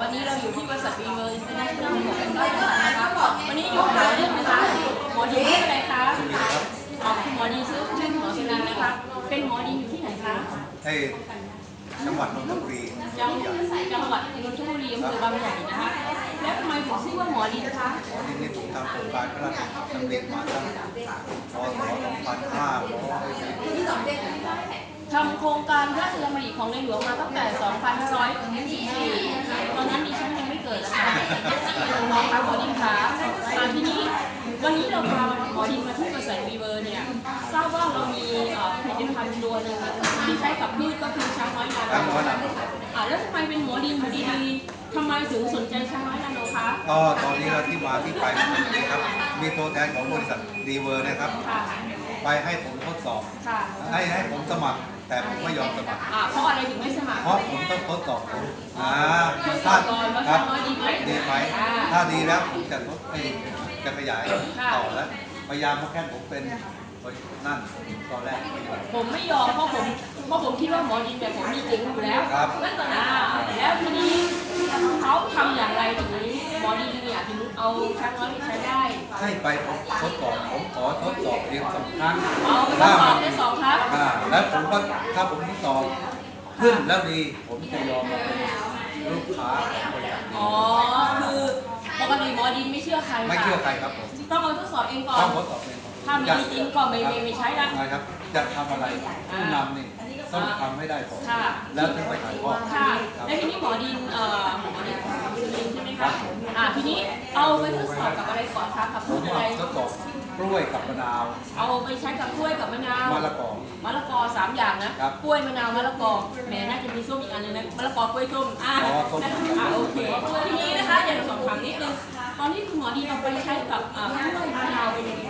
วันนี้เราอยู่ที่บริษัทวีเวอร์อินเตอร์เนชั่นแนลของเป็นบ้านนะคะวันนี้อยู่หมอเรื่องนะคะหมอดีชื่ออะไรคะอ๋อหมอดีชื่อชื่อหมอสุนันนะคะ เป็นหมอดีอยู่ที่ไหนคะไอ้จังหวัดนนทบุรีจังจังหวัดนนทบุรีอำเภอบางใหญ่นะคะ แล้วทำไมถึงชื่อว่าหมอดีคะทีนี้ผมทำโครงการพระราชดำริมาตั้งพศทำโครงการพระราชดำริของในหลวงมาตั้งแต่ 2514 ตอนนั้นดิฉันยังไม่เกิดนะคะน้องคะหมอดีคะอ่าทีนี้วันนี้เราพาหมอดีมาที่บริษัทวีเวอร์เนี่ยทราบว่าเรามีเอ่อผ ลิตภัณฑ์ตัวหนึงที่ใช้กับพืชก็คือช้างน้อยนา25ครับโนหมอดอ่าแล้วทำไมเป็นหมอดีอยู่ดีๆทำไมถึงสนใจช้างน้อยนาโนคะำก็ตอนนี้เราที่มาที่ไปเป็นอย่างนี้ครับ มีตัวแทนของบริษัทดีเวอร์นะครับ ค่ะไปให้ผมทดสอบ ค่ะให้ให้ผมสมัคร แต่ผมไม่ยอมสมัคร อ่าเพราะอะไรถึงไม่สมัครเพราะผมต้องทดสอบผมอ่าทดสอบก่อนว่าครัช้างน้อยดีไหมดีไหมอ่า ถ้าดีแล้วผมจะทดเอ้ยจะขยายค่ะต่อแล้วพยายามมาแค่ผมเป็น นั่นตอนแรกไม่ยอมผมไม่ยอมเพราะผมเพราะผมคิดว่าหมอดินแบบผมมีจริงอยู่แล้วครับอ่าแล้วทีนี้เขาทำอย่างไรถึงหมอดินเนี่ยถึงเอาช้างน้อยไปใช้ได้ ให้ไปผมทดสอบผมขอทดสอบเพียงสองครั้งเอาไปทดสอบได้สองครั้งอ่าแล้วผมก็ถ้าผมทดสอบขึ้นแล้วดีผมจะยอมมาเป็นลูกค้าของบริษัทนี้อ๋อคือปกติหมอดินไม่เชื่อใครไม่เชื่อใครครับผมต้องเอาทดสอบเองก่อต้นองทดสอบเอง ถ้ามีจริงก็ไม่ไม่ไม่ใช้ละ นะครับจะทำอะไรผู้นำนี่ต้องทำให้ได้ก่อนค่ะ แล้วถึงไปถ่ายทอดค่ะ ครับ แล้วทีนี้หมอดินเอ่อหมอดินดินใช่ไหมคะ อ่าทีนี้เอาไปทดสอบกับอะไรก่อนคะกับผพืมชอะไร ทดสอบกล้วยกับมะนาวเอาไปใช้กับกล้วยกับมะนาว มะละกอ มะละกอสามอย่างนะครับ กล้วยมะนาวมะละกอแหมน่าจะมีส้มอีกอันหนึงนะมะละกอกล้วยส้มอะอ๋อส้มอะโอเคทีนี้นะคะอยากจะสอบถามนิดนึงตอนที่คุณหมอดีเอาไปใช้กับอ่ากล้วยมะนาวเป็นยังไง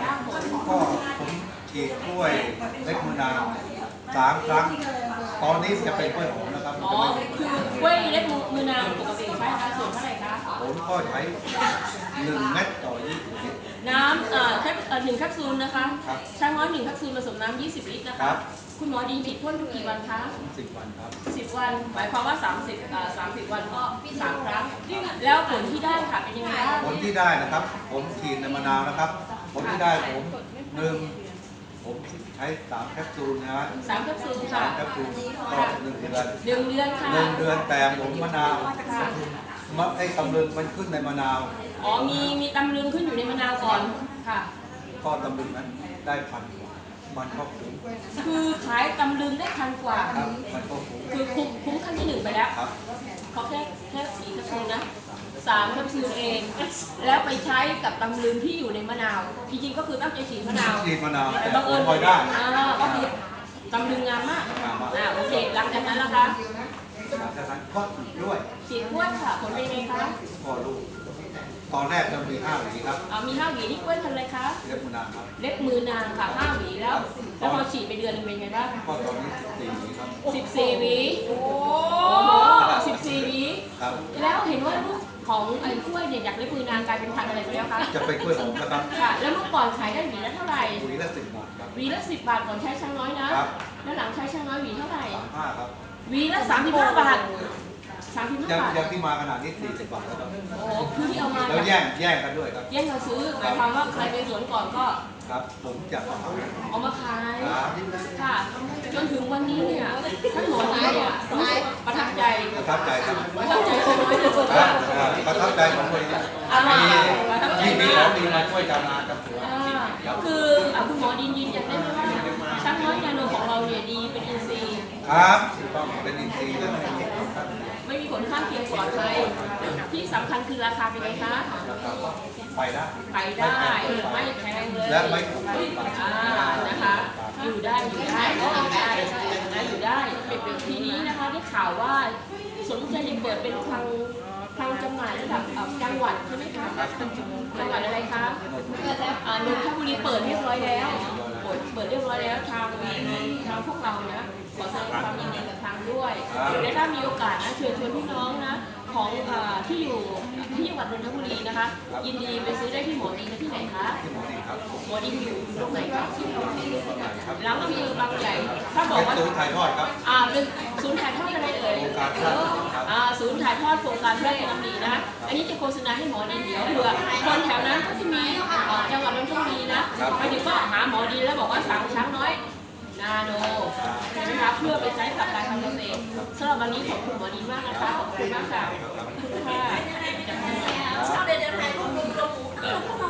บ้างผม ก็ผมฉีดกล้วยเล็กมะนาวสามครั้ง ตอนนี้จะเป็นกล้วยหอมนะครับอ๋อคือกล้วยเล็กมือนาวปกติใช้อัตราส่วนเท่าไหร่คะผมก็ใช้หนึ่งเม็ดต่อยี่สิบลิตรน้ำเอ่อแคปเอ่อหนึ่งแคปซูลนะคะครับ ใช้น้อยหนึ่งแคปซูลผสมน้ำ20 ลิตรนะครัคะบ คุณหมอดีฉีดพ่นทุกกี่วันคะ สิบวันครับ 10 วัน หมายความว่า 30อ่า30 วันก็สามครั้ง แล้วผลที่ได้ค่ะเป็นยังไงบ้างผลที่ได้นะครับ ผมฉีดในมะนาวนะครับ ผลที่ได้ผมหนึ่งผมใช้สามแคปซูลนะฮะสามแคปซูลสาค่ะมแคปซูลก็หนึ่งเดือนหนึ่งเดือนค่ะหนึ่งเดือนแต่ผมมะนาวค่ะมะไอ้ตำลึงมันขึ้นในมะนาวอ๋อมีมีตำลึงขึ้นอยู่ในมะนาวก่อนค่ะ ก็ตำลึงนั้นได้พันกว่ามันก็คุ้มคือขายตำลึงได้พันกว่า ครับมันก็คุ้มคือคุ้มคุ้มขั้นที่หนึ่งไปแล้วครับเพราะแค่แค่ สา3แคปซูลเอง แล้วไปใช้กับตำลึงที่อยู่ในมะนาว จริงๆก็คือตั้งใจฉีดมะนาว ฉีดมะนาวแต่บังเอิญพอยได้ก็คือตำลึงงามมากอ่าโอเคหลังจากนั้นนะคะหลังจก็ฉีดด้วยฉีดพวดค่ะผลเป็นไงคะพอลูกตอนแรกจะมีห้าหวีครับมีห้าหวีนี่กล้วยทำอะไรคะเล็บมือนางครับเล็บมือนางค่ะห้าหวีแล้วแล้วพอฉีดไปเดือนนึงเป็นไงบ้างก็ตอนนี้สิบสี่หวีครับสิบสี่หวีโอ้สิบสี่หวีครับแล้วเห็นว่าลูก ของไอ้กล้วยเนี่ยอยากเล็บมือนางกลายเป็นพันธุ์อะไรไปแล้วคะจะไปกล้วยหอมนะครับค่ะ แล้วเมื่อก่อนขายได้หวีละเท่าไหร่หวีละสิบบาทครับ หวีละสิบบาทก่อนใช้ช่างน้อยนะ ครับ แล้วหลังใช้ช่างน้อยหวีเท่าไหร่สามห้าครับหวีละสามสิบห้าบาทสามสิบห้ายังบาท ยังที่มาขนาดนี้สี่สิบบาทแล้วครับโอ้คือที่เอามาแล้วจากแย่งแย่งกันด้วยครับ แย่งมาซื้อหมายความว่าใครไปสวนก่อนก็ ครับผมจะเอามาเอามาขายครับค่ะจนถึงวันนี้เนี่ยท่านหมอดีเนี่ยรู้สึกประทับใจประทับใจครับประทับใจคนไม่ได้สุดครับครับประทับใจของคนนี้อ่ามีประทับใจที่มีมาขอกงดีมาช่วยกันงานกับสวนอ่าคืออะคุณหมอดินยืนยันได้ไหมว่าช้างน้อยนาโนของเราเนี่ยดีเป็นอินทรีย์ครับถูกต้องเป็นอินทรีย์และไม่มีผลข้างเคียงไม่มีผลข้างเคียงปลอดภัยที่สำคัญคือราคาเป็นไงคะนะครับไปได้ไปได้ไม่แพงเลย และไม่ถูกอ่านะคะอยู่ได้อยู่ได้อยู่ได้นะอยู่ได้ทีนี้นะคะได้ข่าวว่าสนใจจะเปิดเป็นคลังคลังจำหน่ายระดับเอ่อจังหวัดใช่ไหมคะจังหวัดอะไรคะอ่านนทบุรีเปิดเรียบร้อยแล้วเปิดเปิดเรียบร้อยแล้วทางทางพวกเรานะขอแสดงความยินดีกับทางด้วยและถ้ามีโอกาสนะเชิญชวนพี่น้องนะของเอ่อที่อยู่ที่จังหวัดนนทบุรีนะคะ ยินดีไปซื้อได้ที่หมอดีที่ไหนคะ ที่หมอดีครับหมอดีอยู่ตรงไหนคะครับหลังอำเภอบางใหญ่ถ้าบอเป็กนว่าศูนย์ถ่ายทอดครับอ่าเป็นศูนย์ถ่ายทอดอะไรเอ่ยโครงการพระราชดำริครับอ่าศูนย์ถ่ายทอดโครงการพระราชดำรินะอันนี้จะโฆษณาให้หมอดินเดี๋ยวเผื่อคนแถวนั้นก็จะมีเอ่อจังหวัดนนทบุรีนะไปถึงก็หาหมอดินแล้วบอกว่าสั่งช้างน้อยนาโนใช่ไหมคะเพื่อไปใช้กับการทำเกษตรสำหรับวันนี้ขอบคุณหมอดินมากนะคะขอบคุณมากค่ะขอบคุณค่ะครับ